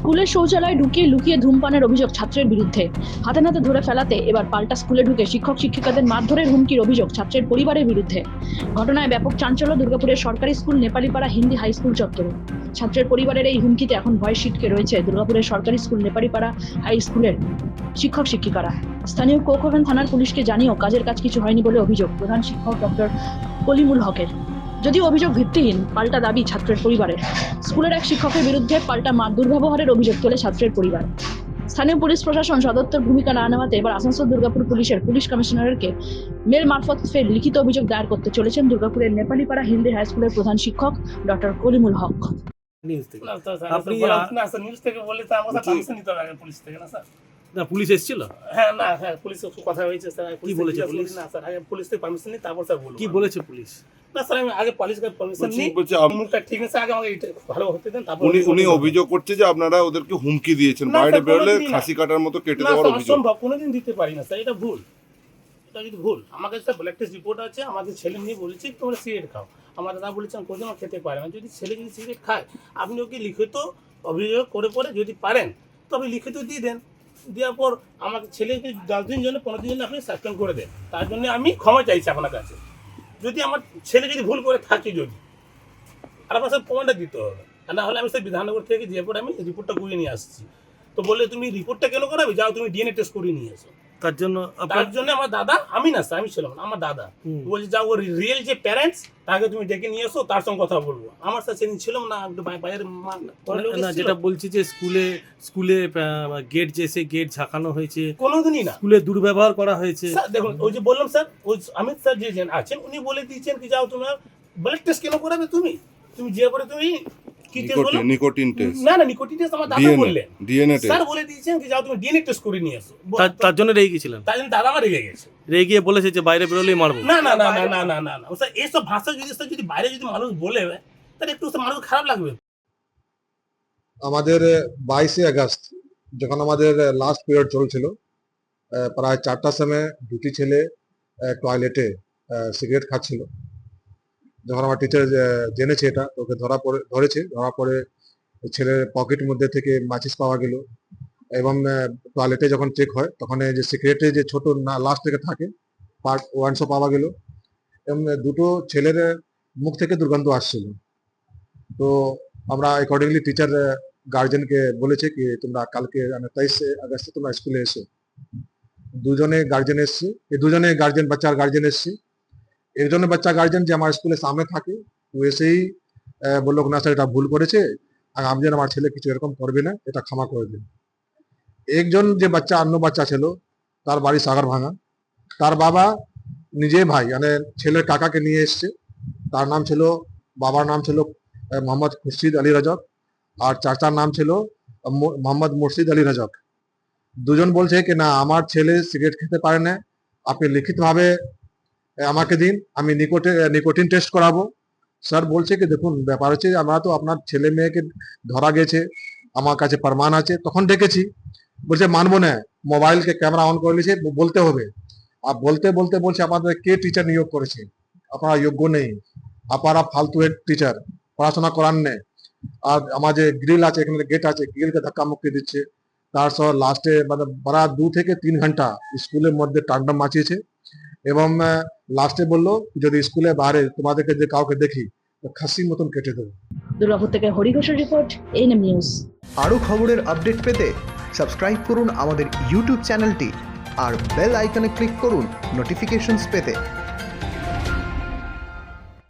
স্কুলের শৌচালয়ে ঢুকিয়ে লুকিয়ে ধূমপানের অভিযোগ ছাত্রের বিরুদ্ধে। হাতে নাতে ধরে ফেলাতে এবার পাল্টা স্কুলে ঢুকে শিক্ষক শিক্ষিকাদের মারধরের হুমকির অভিযোগ ছাত্রের পরিবারের বিরুদ্ধে। ঘটনায় ব্যাপক চাঞ্চল্য, দুর্গাপুরের সরকারি school, Nepalipara Hindi high school চত্বরে। ছাত্রের পরিবারের এই হুমকিতে এখন ভয় সিটকে রয়েছে দুর্গাপুরের সরকারি স্কুল, নেপালিপাড়া হাই স্কুলের শিক্ষক শিক্ষিকারা। স্থানীয় কোকোভেন থানার পুলিশকে জানিয়েও কাজের কাজ কিছু হয়নি বলে অভিযোগ প্রধান শিক্ষক ডক্টর কলিমুল হকের। যদিও অভিযোগ ভিত্তিহীন, পাল্টা দাবি ছাত্রের পরিবারের। স্কুলের এক শিক্ষকের বিরুদ্ধে পাল্টা মার দুর্ব্যবহারের অভিযোগ তোলে ছাত্রের পরিবার। স্থানীয় পুলিশ প্রশাসন সদত্তর ভূমিকা না নেওয়াতে এবার আসানসোল দুর্গাপুর পুলিশের পুলিশ কমিশনারকে মেল মারফত ফের লিখিত অভিযোগ দায়ের করতে চলেছেন দুর্গাপুরের নেপালিপাড়া হিন্দি হাই স্কুলের প্রধান শিক্ষক ডক্টর কলিমুল হক। নিউজ থেকে। না স্যার, স্যার, আপনি বলা আ- উচিত না স্যার নিউজ থেকে বললে তো আমাকে পারমিশন নিতে হবে পুলিশ থেকে না স্যার? না পুলিশ এসেছিল? হ্যাঁ না হ্যাঁ পুলিশের কথা হয়েছে স্যার। আগে বলেছে পুলিশ? না স্যার আগে পুলিশ থেকে পারমিশন নিই তারপর স্যার বলব কি বলেছে পুলিশ? না স্যার আমি আগে পুলিশ থেকে পারমিশন নিই। বলছি মুখটা ঠিক আছে আগে আমাকে ভালো হতে দেন তারপর উনি উনি অভিযোগ করছে যে আপনারা ওদেরকে হুমকি দিয়েছেন না, বাইরে বেরোলে খাসি কাটার মতো কেটে না দেওয়ার অভিযোগ। অসম্ভব কোনোদিন দিতে পারি না স্যার এটা ভুল। এটা যদি ভুল স্যার ব্ল্যাক টেস্ট রিপোর্ট আছে আমাদের ছেলে বলেছে তোমরা সিগারেট খাও। আমার দাদা বলেছে আমি কোনোদিন খেতে পারে না। যদি ছেলে যদি সিগারেট খায় আপনি ওকে লিখিত অভিযোগ করে পরে যদি পারেন তবে লিখিত দিয়ে দেন। দেওয়ার পর আমাকে ছেলেকে দশ দিন জন্য পনেরো দিন জন্য আপনি সাসপেন্ড করে দেন। তার জন্য আমি ক্ষমা চাইছি আপনার কাছে। যদি আমার ছেলে যদি ভুল করে থাকে যদি, আর আমার স্যার প্রমাণটা দিতে হবে। আর না হলে আমি সেই বিধাননগর থেকে যে পরে আমি রিপোর্টটা করিয়ে নিয়ে আসছি। তো বললে তুমি রিপোর্টটা কেন করাবে? যাও তুমি ডিএনএ টেস্ট করিয়ে নিয়ে এসো। তার জন্য তার জন্য আমার দাদা আমি না আমি ছিলাম না আমার দাদা। বলছে যাও ওর রিয়েল যে প্যারেন্টস তাকে তুমি ডেকে নিয়ে এসো তার সঙ্গে কথা বলব। আমার স্যার সেদিন ছিলাম না একটু বাইরের না যেটা বলছি যে স্কুলে স্কুলে গেট যে এসে গেট ঝাঁকানো হয়েছে। কোনোদিনই না। স্কুলে দুর্ব্যবহার করা হয়েছে। দেখুন ওই যে বললাম স্যার ওই অমিত স্যার যে যে আছেন উনি বলে দিয়েছেন কি যাও তোমার ব্লাড টেস্ট কেন করাবে তুমি? তুমি যে করে তুমি কি টেস্ট বলো? নিকোটিন নিকোটিন টেস্ট না না নিকোটিন টেস্ট আমার দাদা বললেন ডিএনএ টেস্ট স্যার বলে দিয়েছেন কি যাও তুমি ডিএনএ টেস্ট করে নিয়ে এসো তার- তার জন্য রেগে গেছিলেন? তার জন্য দাদা আমার রেগে গেছে। রেগে গিয়ে বলেছে যে বাইরে বেরোলেই মারবো। না না না না না না না না। স্যার এইসব ভাষা যদি স্যার যদি বাইরে যদি মানুষ বলে তাহলে একটু মানুষ খারাপ লাগবে। আমাদের বাইশে আগস্ট যখন আমাদের লাস্ট পিরিয়ড চলছিল প্রায় চারটার সময় দুটি ছেলে টয়লেটে সিগারেট খাচ্ছিল। যখন আমার টিচার জেনেছে এটা ওকে ধরা পড়ে, ধরেছে, ধরা পড়ে ছেলের পকেট মধ্যে থেকে মাচিস পাওয়া গেল এবং টয়লেটে যখন চেক হয়, তখন যে সিগারেটে যে ছোট লাস্ট থেকে থাকে পার্ট ওয়ানশো পাওয়া গেল এবং দুটো ছেলের মুখ থেকে দুর্গন্ধ আসছিল। তো আমরা অ্যাকর্ডিংলি টিচার গার্জেনকে বলেছে কি, তোমরা কালকে তেইশে আগস্টে তোমরা স্কুলে এসো। দুজনে গার্জেন এসছে, এই দুজনে গার্জেন বাচ্চার গার্জেন এসছে। একজনের বাচ্চা গার্জেন যে আমার স্কুলের সামনে থাকে, ও এসেই বলল না স্যার এটা ভুল করেছে, আর আমি যেন আমার ছেলে কিছু এরকম করবে না, এটা ক্ষমা করে দিন। একজন যে বাচ্চা, অন্য বাচ্চা ছিল, তার বাড়ি সাগর ভাঙা। তার বাবা নিজে ভাই মানে ছেলের কাকাকে নিয়ে এসছে। তার নাম ছিল, বাবার নাম ছিল মোহাম্মদ খুরশিদ আলী রাজক, আর চাচার নাম ছিল মোহাম্মদ মুর্শিদ আলী রাজক। দুজন বলছে কি, না, আমার ছেলে সিগারেট খেতে পারে না। আপনি লিখিতভাবে আমাকে দিন, আমি নিকোটে নিকোটিন টেস্ট করাবো। স্যার বলছে কি, দেখুন, ব্যাপার হচ্ছে আমরা তো আপনার ছেলে মেয়েকে ধরা গেছে, আমার কাছে প্রমাণ আছে, তখন ডেকেছি। বলছে, মানবো না মোবাইলকে ক্যামেরা অন করে নিয়েছে বলতে হবে। আর বলতে বলতে, বলছে আপনাদের কে টিচার নিয়োগ করেছে? আপনারা যোগ্য নেই, আপনারা ফালতু টিচার পড়াশোনা করার নেই আর আমার যে গ্রিল আছে, এখানে গেট আছে গ্রিলকে ধাক্কা মুক্তি দিচ্ছে। তার সহ লাস্টে মানে প্রায় দু থেকে তিন ঘণ্টা স্কুলের মধ্যে টান্ডা মাচিয়েছে। এবং লাস্টে বলল যদি স্কুলে বাইরে তোমাদেরকে যে কাউকে দেখি তো খাসির মতন কেটে দেবো। দুর্গাপুর থেকে হরি ঘোষের রিপোর্ট এনএম নিউজ আরও খবরের আপডেট পেতে সাবস্ক্রাইব করুন আমাদের ইউটিউব চ্যানেলটি আর বেল আইকনে ক্লিক করুন নোটিফিকেশনস পেতে।